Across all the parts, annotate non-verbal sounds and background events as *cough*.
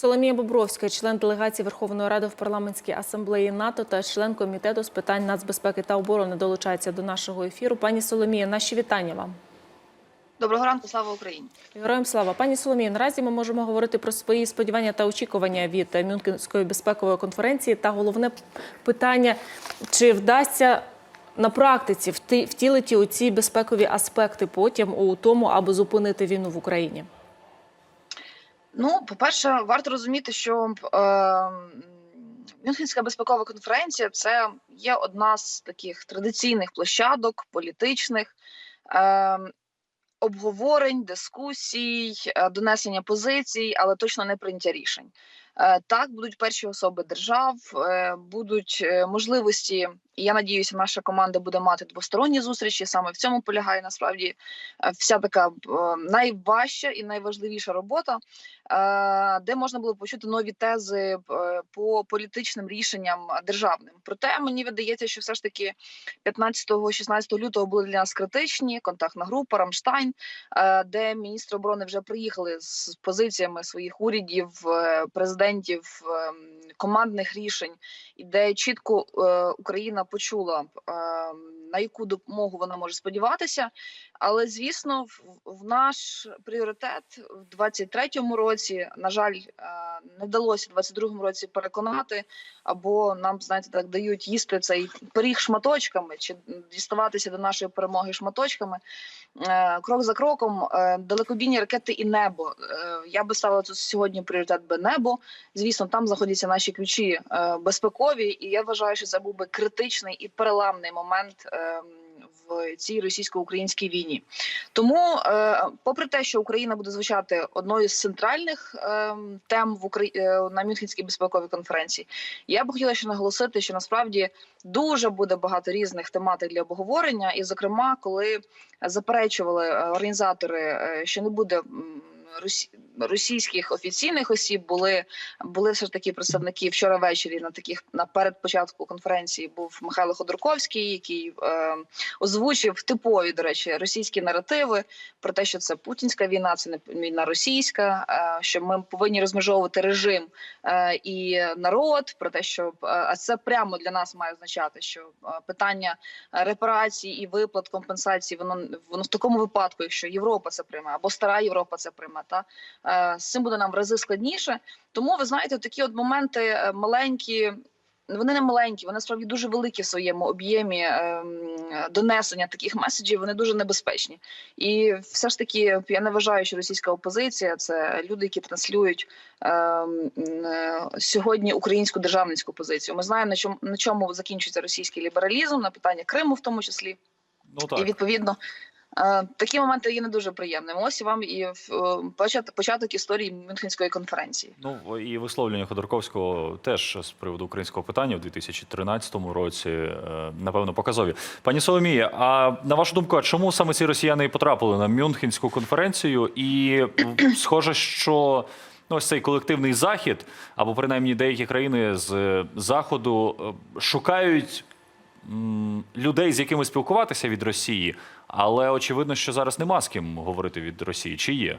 Соломія Бобровська, член делегації Верховної Ради в парламентській асамблеї НАТО та член комітету з питань нацбезпеки та оборони, долучається до нашого ефіру. Пані Соломія, наші вітання вам. Доброго ранку, слава Україні. Героям слава, пані Соломія. Наразі ми можемо говорити про свої сподівання та очікування від Мюнхенської безпекової конференції. Та головне питання: чи вдасться на практиці втілити у ці безпекові аспекти потім у тому, аби зупинити війну в Україні? Ну, по-перше, варто розуміти, що е, Мюнхенська безпекова конференція це є одна з таких традиційних площадок політичних. Е, Обговорень, дискусій, е, донесення позицій, але точно не прийняття рішень. Е, Так, будуть перші особи держав, е, будуть е, можливості, і я надіюся, наша команда буде мати двосторонні зустрічі. Саме в цьому полягає насправді е, вся така е, найважча і найважливіша робота, де можна було почути нові тези е, по політичним рішенням державним. Проте мені видається, що все ж таки 15-16 лютого були для нас критичні. Контактна група Рамштайн, е, де міністри оборони вже приїхали з позиціями своїх урядів, е, президентів, е, командних рішень, і де чітко е, Україна почула е, на яку допомогу вона може сподіватися. Але звісно, в наш пріоритет в 23-му році, на жаль, е, не вдалося в 22-му році переконати, або нам знаєте, так дають їсти цей пиріг шматочками, чи діставатися до нашої перемоги шматочками. Е, Крок за кроком, е, далекобійні ракети і небо. Я би ставила тут сьогодні пріоритет би небо. Звісно, там знаходяться наші ключі безпекові, і я вважаю, що це був би критичний і переламний момент. В цій російсько-українській війні, тому, е, попри те, що Україна буде звучати одною з центральних е, тем в Украї... е, на Мюнхенській безпековій конференції, я б хотіла ще наголосити, що насправді дуже буде багато різних тематик для обговорення, і, зокрема, коли заперечували організатори, що не буде російських офіційних осіб, були були все ж таки представники. Вчора ввечері на таких на перед початку конференції був Михайло Ходорковський, який е, озвучив типові, до речі, російські наративи про те, що це путінська війна, це не війна російська, е, що ми повинні розмежовувати режим е, і народ, про те, що е, а це прямо для нас має означати, що е, питання репарацій і виплат компенсацій, воно воно в такому випадку, якщо Європа це прийме, або стара Європа це прийме, та е, з цим буде нам в рази складніше. Тому ви знаєте, такі от моменти е, маленькі. Вони не маленькі, вони справді дуже великі в своєму об'ємі ем, донесення таких меседжів. Вони дуже небезпечні. І все ж таки я не вважаю, що російська опозиція це люди, які транслюють ем, е, сьогодні українську державницьку позицію. Ми знаємо на чому на чому закінчується російський лібералізм, на питання Криму, в тому числі. Ну так. І відповідно е, такі моменти є не дуже приємними. Ось вам і е, початок, історії Мюнхенської конференції. Ну і висловлення Ходорковського теж з приводу українського питання в 2013 році, е, напевно, показові. Пані Соломія, а на вашу думку, а чому саме ці росіяни і потрапили на Мюнхенську конференцію? І *clears throat* схоже, що ну, ось цей колективний захід, або принаймні деякі країни з е, заходу е, шукають. Людей, з якими спілкуватися від Росії, але очевидно, що зараз нема з ким говорити від Росії. Чи є?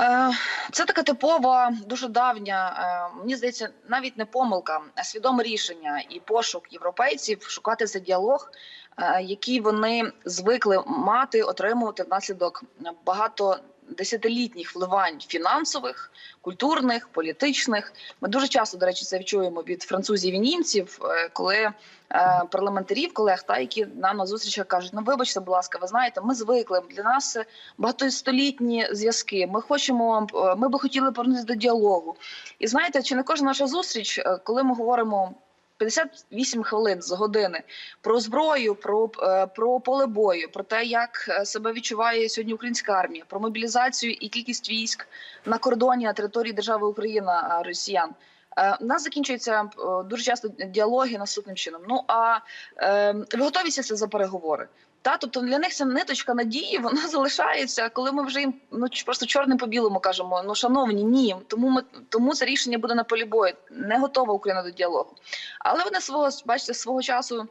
Е, Це така типова, дуже давня, е, мені здається, навіть не помилка, а свідоме рішення і пошук європейців шукати цей діалог, е, який вони звикли мати, отримувати внаслідок багато десятилітніх вливань фінансових, культурних, політичних. Ми дуже часто, до речі, це чуємо від французів і німців, е, коли е, парламентарів, колег, та які нам на зустрічах кажуть: ну вибачте, будь ласка, ви знаєте, ми звикли для нас багатостолітні зв'язки. Ми хочемо, е, ми би хотіли повернутися до діалогу. І знаєте, чи не кожна наша зустріч, коли ми говоримо 58 хвилин з години про зброю, про, е, про поле бою, про те, як е, себе відчуває сьогодні українська армія, про мобілізацію і кількість військ на кордоні на території держави Україна е, росіян. У нас закінчуються дуже часто діалоги наступним чином. Ну а ви готові сісти за переговори? Та тобто для них ця ниточка надії вона *laughs* залишається, коли ми вже їм ну просто чорним по білому кажемо: ну шановні, ні, тому ми тому це рішення буде на полі бою. Не готова Україна до діалогу. Але вони свого бачите, свого часу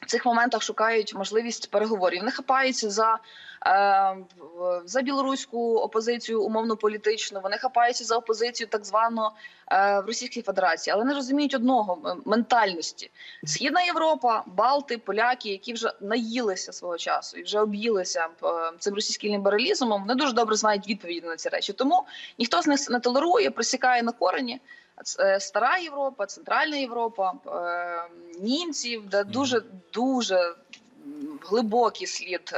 в цих моментах шукають можливість переговорів. Не хапаються за, е, за білоруську опозицію умовно політичну. Вони хапаються за опозицію так звану е, в Російській Федерації, але не розуміють одного ментальності. Східна Європа, Балти, поляки, які вже наїлися свого часу і вже об'їлися е, цим російським лібералізмом. Вони дуже добре знають відповіді на ці речі. Тому ніхто з них не толерує, присікає на корені. Це стара Європа, Центральна Європа, німців, де дуже дуже глибокий слід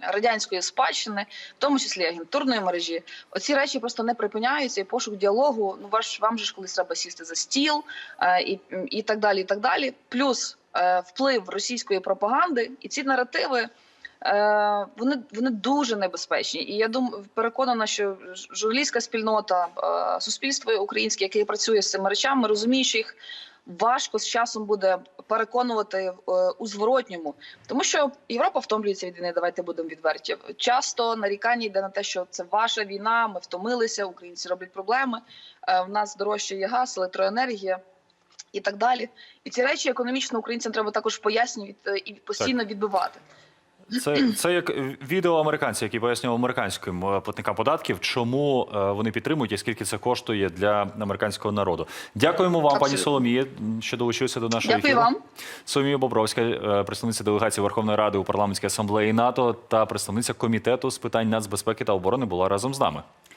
радянської спадщини, в тому числі агентурної мережі. Оці речі просто не припиняються, і пошук діалогу. Ну ваш вам же ж колись треба сісти за стіл е, і, і так далі. І так далі. Плюс е, вплив російської пропаганди і ці наративи. Е, вони вони дуже небезпечні, і я думаю, переконана, що журналістська спільнота, е, суспільство українське, яке працює з цими речами, розуміє, що їх важко з часом буде переконувати е, у зворотньому, тому що Європа втомлюється від війни. Давайте будемо відверті. Часто нарікання йде на те, що це ваша війна. Ми втомилися, українці роблять проблеми. В нас дорожчає газ, електроенергія. І так далі, і ці речі економічно українцям треба також пояснювати і постійно відбивати. Це, це як відео американців, які пояснювали американським е, платникам податків, чому е, вони підтримують і скільки це коштує для американського народу. Дякуємо вам, пані Абсолютно. Соломіє, що долучилися до нашого Дякую ефіру. вам. Соломія Бобровська, е, представниця делегації Верховної Ради у парламентській асамблеї НАТО та представниця комітету з питань нацбезпеки та оборони була разом з нами.